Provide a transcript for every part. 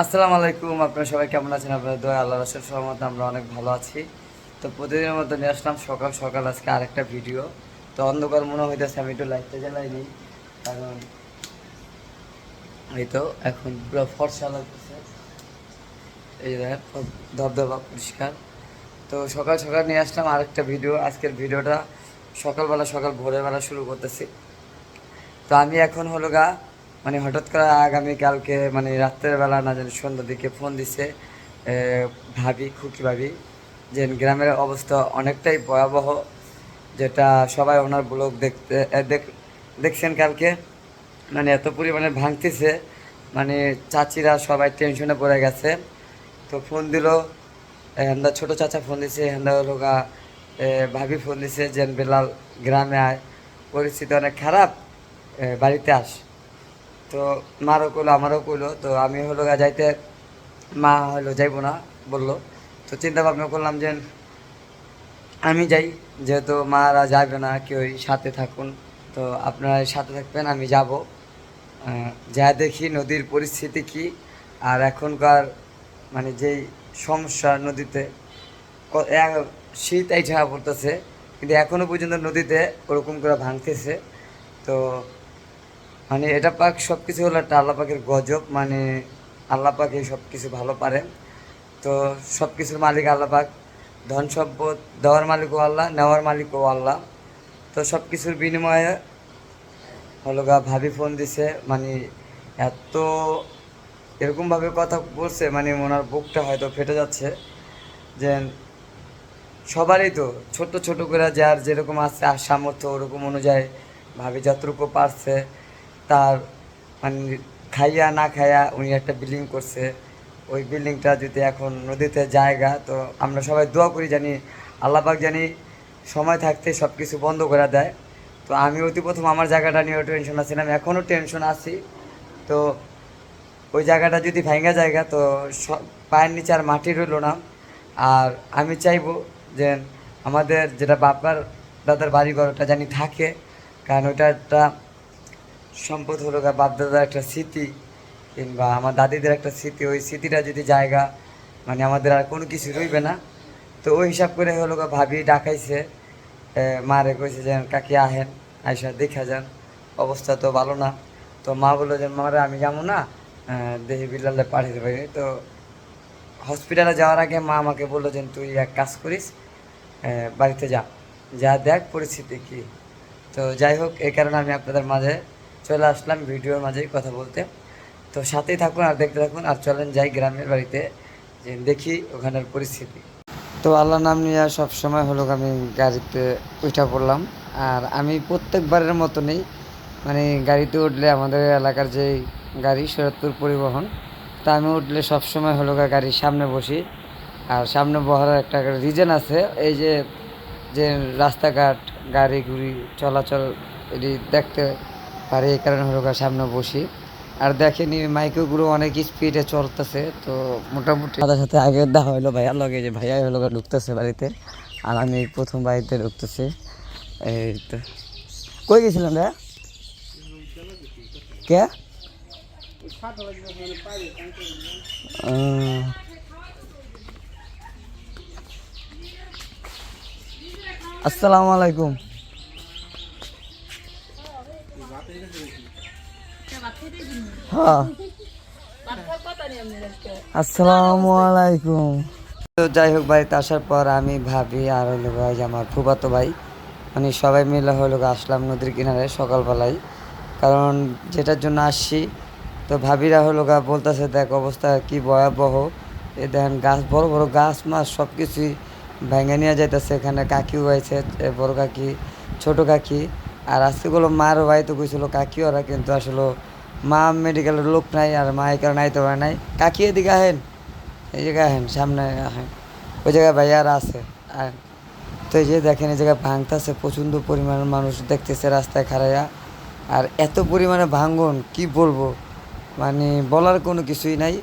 আসসালামু আলাইকুম, আপনারা সবাই কেমন আছেন? আপনাদের দোয়া আল্লাহ রসের সহমত আমরা অনেক ভালো আছি। তো প্রতিদিনের মতো নিয়ে আসলাম সকাল সকাল আজকে আরেকটা ভিডিও। তো অন্ধকার মনে হইতেছে, আমি একটু লাইটটা জ্বালাইনি কারণ এই তো, এখন পুরো ফর্সা লাগতেছে। এই ধবধবা পরিষ্কার। তো সকাল সকাল নিয়ে আসলাম আরেকটা ভিডিও। আজকের ভিডিওটা সকালবেলা সকাল ভোরবেলা শুরু করতেছি। তো আমি এখন হলো গা মানে হঠাৎ করে আগামীকালকে মানে রাত্রের বেলা না জানি সন্ধ্যার দিকে ফোন দিছে ভাবি, খুকি ভাবি, যে গ্রামের অবস্থা অনেকটাই ভয়াবহ, যেটা সবাই ওনার ব্লগ দেখতে দেখ- দেখছেন কালকে? মানে এত পরিমাণে ভাঙতেছে মানে চাচিরা সবাই টেনশনে পড়ে গেছে। তো ফোন দিল হেন্দা ছোট চাচা ফোন দিছে হলো গা ভাবি ফোন দিছে যে বেলাল গ্রামে আয়। পরিস্থিতি অনেক খারাপ বাড়িতে আস। তো মারও কইলো, আমারও কইলো, তো আমি হলো যাইতে, মা হলো যাইবো না, বলল। তো চিন্তা ভাবনা করলাম যে, আমি যাই, যেহেতু মারা যাবে না, কেউই সাথে থাকুন। তো আপনারা সাথে থাকবেন, আমি যাব। যা দেখি নদীর পরিস্থিতি কি, আর এখনকার মানে যেই সমস্যা নদীতে শীত এই ছাড়া পড়তেছে, কিন্তু এখনও পর্যন্ত নদীতে ওরকম করে ভাঙতেছে। তো মানে এটা পাক সব কিছু হলো একটা আল্লাহ পাকের গজব মানে আল্লাহ পাকে সব কিছু ভালো পারে তো সব কিছুর মালিক আল্লাহ পাক, ধন সম্পদ, দেওয়ার মালিকও আল্লাহ, নেওয়ার মালিকও আল্লাহ। তো সব কিছুর বিনিময়ে হলো গা ভাবি ফোন দিছে মানে এত এরকমভাবে কথা বলছে মানে ওনার বুকটা হয়তো ফেটে যাচ্ছে, যে সবারই তো ছোট ছোট করে যার যেরকম আছে আর সামর্থ্য ওরকম অনুযায়ী ভাবে যতটুকু পারছে তার মানে খাইয়া না খাইয়া উনি একটা বিল্ডিং করছে। ওই বিল্ডিংটা যদি এখন নদীতে জায়গা, তো আমরা সবাই দোয়া করি জানি আল্লাপাক জানি সময় থাকতে সব কিছু বন্ধ করে দেয়। তো আমি অতি প্রথম আমার জায়গাটা নিয়েও টেনশন আছিলাম এখনও টেনশন আছি। তো ওই জায়গাটা যদি ভাঙ্গা জায়গা, তো সব পায়ের নিচে আর মাটি রইল না। আর আমি চাইব যে আমাদের যেটা বাপার দাদার বাড়ি ঘর ওটা জানি থাকে। কারণ ওটা একটা সম্পদ হলো বাপ দাদার একটা স্মৃতি কিংবা আমার দাদিদের একটা স্মৃতি। ওই স্মৃতিটা যদি জায়গা মানে আমাদের আর কোনো কিছু রইবে না। তো ওই হিসাব করে হলো ভাবি ডাকাইছে। মারে কইছে যে কাকি আহেন, আইসা দেখা যান অবস্থা তো ভালো না। তো মা বলল যে, মারে, আমি যাব না। দেহি বিলালে পাঠিয়ে পারি তো হসপিটালে যাওয়ার আগে মা আমাকে বলল যে, তুই এক কাজ করিস বাড়িতে যা যা দেখ, পরিস্থিতি কি। তো যাই হোক এই কারণে আমি আপনাদের মাঝে চলে আসলাম ভিডিওর মাঝেই কথা বলতে। তো সাথেই থাকুন আর দেখতে থাকুন আর চলেন যাই গ্রামের বাড়িতে যে দেখি ওখানের পরিস্থিতি। তো আল্লাহ নাম নিয়ে সব সময় হলো আমি গাড়িতে উঠা পড়লাম। আর আমি প্রত্যেকবারের মতনই মানে গাড়িতে উঠলে আমাদের এলাকার যে গাড়ি শরৎপুর পরিবহন, তা আমি উঠলে সব সময় হলো গাড়ির সামনে বসি। আর সামনে বহার একটা রিজন আছে এই যে যে রাস্তাঘাট গাড়ি ঘুড়ি চলাচল এটি দেখতে পারি এই কারণে হলো সামনে বসি। আর দেখেনি মাইকোগুলো অনেক স্পিডে চলতেছে তো মোটামুটি তাদের সাথে আগে দেখা হলো ভাইয়া লগে যে ভাইয়া হলো ঢুকতেছে বাড়িতে আর আমি প্রথম বাড়িতে ঢুকতেছি। এই তো। কই গেছিলাম ভাইয়া? কে? আসসালামু আলাইকুম। হ্যাঁ। আসসালামু আলাইকুম। তো যাই হোক বাড়িতে আসার পর আমি ভাবি আর হলো ভাই যে আমার ফুফাতো ভাই মানে সবাই মিলে হলো আসলাম নদীর কিনারে সকালবেলায়। কারণ যেটার জন্য আসছি, তো ভাবিরা হলো গা বলতেছে, দেখ অবস্থা কি ভয়াবহ। এ দেখেন গাছ, বড় বড় গাছ, মাছ সব কিছুই ভেঙে নিয়ে যাইতেছে, এখানে কাকিও হয়েছে বড় কাকি, ছোট কাকি। আর আজকেগুলো মার ভাই তো কইছিল কাকি, ওরা কিন্তু আসলে মা মেডিকেলের লোক নাই আর মা এই কারণে আইতে পারে নাই। কাকি এদিকে আহেন, এই জায়গায় আহেন, সামনে আহেন। ওই জায়গায় ভাইয়ারা আছে আর তো এই যে দেখেন, এই জায়গায় ভাঙতেছে, প্রচণ্ড পরিমাণের মানুষ দেখতেছে রাস্তায় খাড়াইয়া। আর এত পরিমাণে ভাঙন, কি বলব? মানে বলার কোনো কিছুই নাই।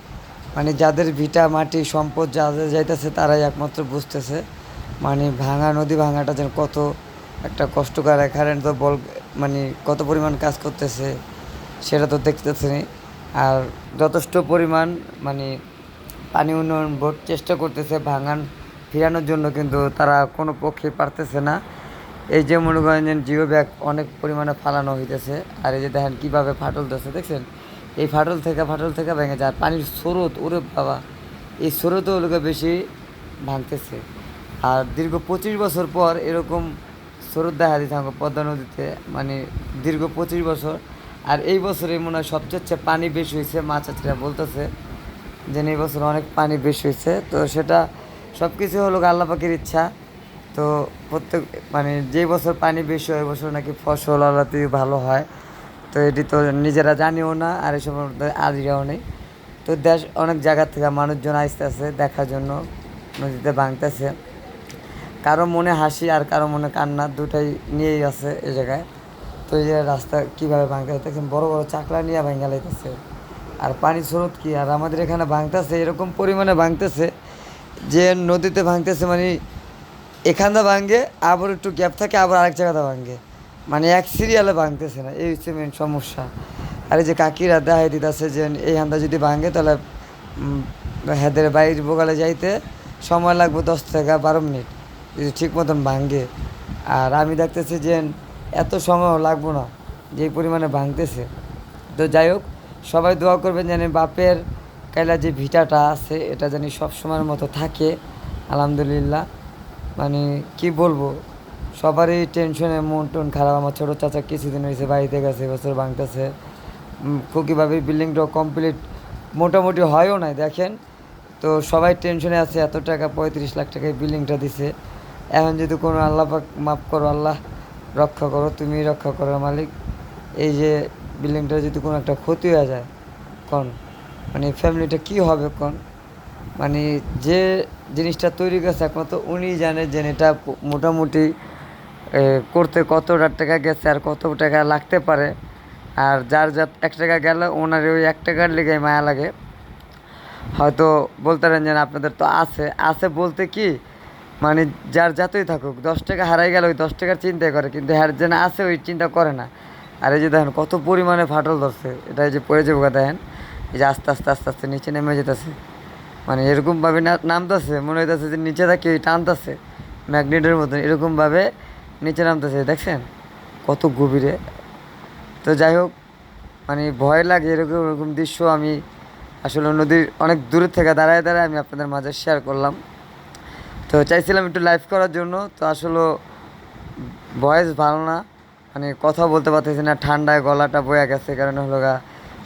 মানে যাদের ভিটা, মাটি, সম্পদ যাদের যাইতেছে তারাই একমাত্র বুঝতেছে মানে ভাঙা, নদী ভাঙাটা যেন কত একটা কষ্টকর। এখানে তো বল মানে কত পরিমাণ কাজ করতেছে সেটা তো দেখতেছেনি আর যথেষ্ট পরিমাণ মানে পানি উন্নয়ন বোর্ড চেষ্টা করতেছে ভাঙান, ফিরানোর জন্য, কিন্তু তারা কোনো পক্ষে পারতেছে না। এই যে মনে করেন জিও ব্যাগ অনেক পরিমাণে ফালানো হইতেছে। আর এই যে দেখেন কীভাবে ফাটল দিচ্ছে দেখছেন? এই ফাটল থেকে ফাটল থেকে ভেঙে যায়। পানির স্রোত, ওরে বাবা, এই স্রোতও ওগুলোকে বেশি ভাঙতেছে। আর দীর্ঘ পঁচিশ বছর পর এরকম স্রোত দেখা দিতে আমাকে পদ্মা নদীতে মানে দীর্ঘ পঁচিশ বছর। আর এই বছরে মনে হয় সবচেয়ে পানি বেশি হয়েছে মাছ চাষিরা বলতেছে যে এই বছর অনেক পানি বেশি হয়েছে। তো সেটা সব কিছু হলো আল্লাহ পাখির ইচ্ছা। তো প্রত্যেক মানে যে বছর পানি বেশি হয় বছর নাকি ফসল আল্লাতে ভালো হয়। তো এটি তো নিজেরা জানিও না, আর এসব আদিরাও নেই। তো দেশ অনেক জায়গা থেকে মানুষজন আসতেছে দেখার জন্য, নদীতে ভাঙতেছে। কারও মনে হাসি আর কারও মনে কান্না দুটাই নিয়েই আছে এ জায়গায়। তো এই রাস্তা কীভাবে ভাঙতে দেখছেন বড় বড় চাকলা নিয়ে ভাঙা লাইতেছে আর পানি স্রোত কি? আর আমাদের এখানে ভাঙতেছে, এরকম পরিমাণে ভাঙতেছে যে নদীতে ভাঙতেছে মানে এখানটা ভাঙে, আবার একটু গ্যাপ থাকে, আবার আরেক জায়গাতে ভাঙে। মানে এক সিরিয়ালে ভাঙতেছে না, এই হচ্ছে মেন সমস্যা। আর এই যে কাকিরা দেখাই দিতেছে যে এই হান্দা যদি ভাঙে তাহলে হেদের বাইর বোকালে যাইতে সময় লাগবে দশ থেকে বারো মিনিট, যদি ঠিক মতন ভাঙে। আর আমি দেখতেছি যে এত সময় লাগবো না যে পরিমাণে ভাঙতেছে। তো যাই হোক, সবাই দোয়া করবেন যেন বাপের কাইলা যে ভিটাটা আছে, এটা জানি সব সময়ের মতো থাকে, আলহামদুলিল্লাহ। মানে কি বলব সবারই টেনশনে মন টন খারাপ। আমার ছোটো চাচা কিছুদিন হয়েছে, বাড়িতে গেছে বছর ভাঙতেছে। খুকিভাবে বিল্ডিংটাও কমপ্লিট মোটামুটি হয়ও নাই, দেখেন। তো সবাই টেনশনে আছে, এত টাকা পঁয়ত্রিশ লাখ টাকায় বিল্ডিংটা দিছে। এখন যদি কোনো আল্লাহ মাফ করো, আল্লাহ রক্ষা করো, তুমি রক্ষা করো মালিক। এই যে বিল্ডিংটা যদি কোনো একটা ক্ষতি হয়ে যায়, কোন মানে ফ্যামিলিটা কি হবে, কোন? মানে যে জিনিসটা তৈরি করেছে, একমাত্র উনি জানে যে এটা মোটামুটি করতে কত টাকা গেছে আর কত টাকা লাগতে পারে। আর যার যা এক টাকা গেল ওনার ওই এক টাকার লেগে মায়া লাগে। হয়তো বলতে পারেন যে আপনাদের তো আছে। আছে বলতে কি মানে যার যতই থাকুক, দশ টাকা হারাই গেল ওই দশ টাকার চিন্তা করে, কিন্তু হ্যার যেন আছে, ওই চিন্তা করে না। আর এই যে দেখেন, কত পরিমাণে ফাটল ধরছে। এটা এই যে পড়ে যাব দেখেন। এই যে আস্তে আস্তে আস্তে আস্তে নিচে নেমে যেতেছে। মানে এরকমভাবে নামতেছে, মনে হইতেছে যে নিচে থাকি টানতেছে। ম্যাগনেটের মতন, এরকমভাবে নিচে নামতেছে, দেখছেন? কত গভীরে। তো যাই হোক মানে ভয় লাগে এরকম এরকম দৃশ্য আমি আসলে নদীর অনেক দূরে থেকে দাঁড়ায় দাঁড়ায় আমি আপনাদের মাঝে শেয়ার করলাম। তো চাইছিলাম একটু লাইভ করার জন্য, তো আসলে ভয়েস ভালো না। মানে কথা বলতে পারতেছি না, ঠান্ডায় গলাটা বয়ে গেছে কারণ হলো গা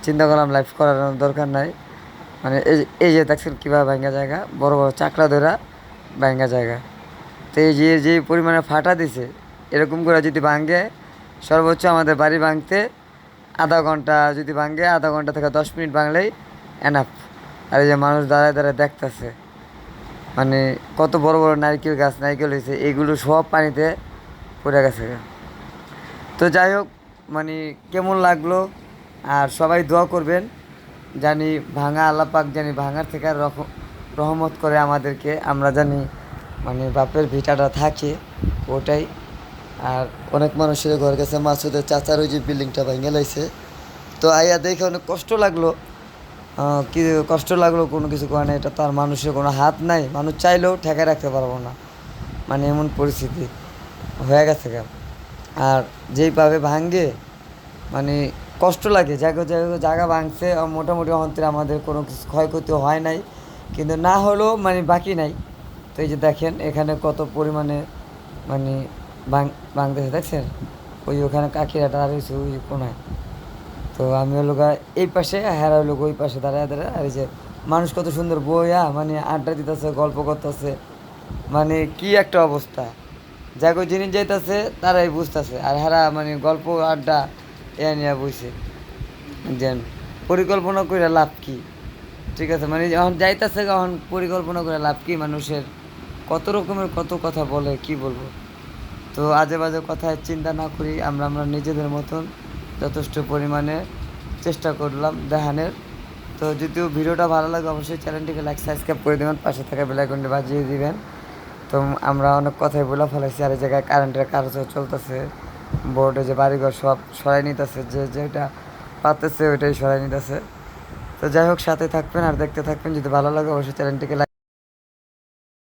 চিন্তা করলাম লাইভ করার দরকার নাই। মানে এই এই যে দেখছেন কীভাবে ভাঙ্গা জায়গা, বড় বড় চাকরা ধরা ভাঙ্গা জায়গা। তো এই যে যে পরিমাণে ফাটা দিছে এরকম করে যদি ভাঙে, সর্বোচ্চ আমাদের বাড়ি ভাঙতে আধা ঘণ্টা যদি ভাঙে, আধা ঘণ্টা থেকে দশ মিনিট ভাঙলেই এনাফ আর এই যে মানুষ দাঁড়ায় দাঁড়ায় দেখতেছে মানে কত বড় বড় নারকেল গাছ, নারকেল হয়েছে, এগুলো সব পানিতে পড়ে গেছে। তো যাই হোক মানে কেমন লাগল, আর সবাই দোয়া করবেন, জানি ভাঙা আল্লাহ পাক জানি ভাঙার থেকে রহমত করে আমাদেরকে, আমরা জানি মানে বাপের ভিটাটা থাকে, ওটাই। আর অনেক মানুষের ঘর গেছে, মাসুদের চাচার ওই যে বিল্ডিংটা ভেঙে লাইছে। তো আইয়া দেখে অনেক কষ্ট লাগল। কি কষ্ট লাগল কোনো কিছু করে এটা তার মানুষের কোনো হাত নাই। মানুষ চাইলেও ঠেকায় রাখতে পারব না। মানে এমন পরিস্থিতি হয়ে গেছে কেন আর যেইভাবে ভাঙ্গে মানে কষ্ট লাগে। জায়গা জায়গা জায়গা ভাঙছে মোটামুটি অন্তরে আমাদের কোনো কিছু ক্ষয়ক্ষতি হয় নাই। কিন্তু না হলেও মানে বাকি নাই। তো এই যে দেখেন, এখানে কত পরিমাণে মানে ভাঙতেছে দেখছেন ওই ওখানে কাকিরা দাঁড়িয়েছে ওই কোনায়। তো আমি হলো এই পাশে হেরা হলো ওই পাশে দাঁড়ায় দাঁড়ায়, আর এই যে মানুষ কত সুন্দর বইয়া মানে আড্ডা দিতেছে, গল্প করতেছে। মানে কি একটা অবস্থা। যাকে জিনিস যাইতেছে, তারাই বুঝতেছে। আর হেরা মানে গল্প, আড্ডা এ নিয়ে বইছে। যে পরিকল্পনা করে লাভ কি? ঠিক আছে মানে যখন যাইতেছে, তখন পরিকল্পনা করে লাভ কি মানুষের? কত রকমের কত কথা বলে, কি বলব? তো আজে বাজে কথায় চিন্তা না করি, আমরা আমরা নিজেদের মতন যথেষ্ট পরিমাণে চেষ্টা করলাম দেখানের। তো যদিও ভিডিওটা ভালো লাগে, অবশ্যই চ্যানেলটিকে লাইক সাবস্ক্রাইব করে দেবেন, পাশে থাকা বেলাইকনটি বাজিয়ে দিবেন। তো আমরা অনেক কথাই বলে ফেলেছি, আর এই জায়গায় কারেন্টের কাজ চলতেছে। বোর্ডে যে বাড়িঘর সব সরাই নিতেছে, যে যেটা পাতেছে ওইটাই সরাই নিতেছে। তো যাই হোক, সাথে থাকবেন আর দেখতে থাকবেন। যদি ভালো লাগে, অবশ্যই চ্যানেলটিকে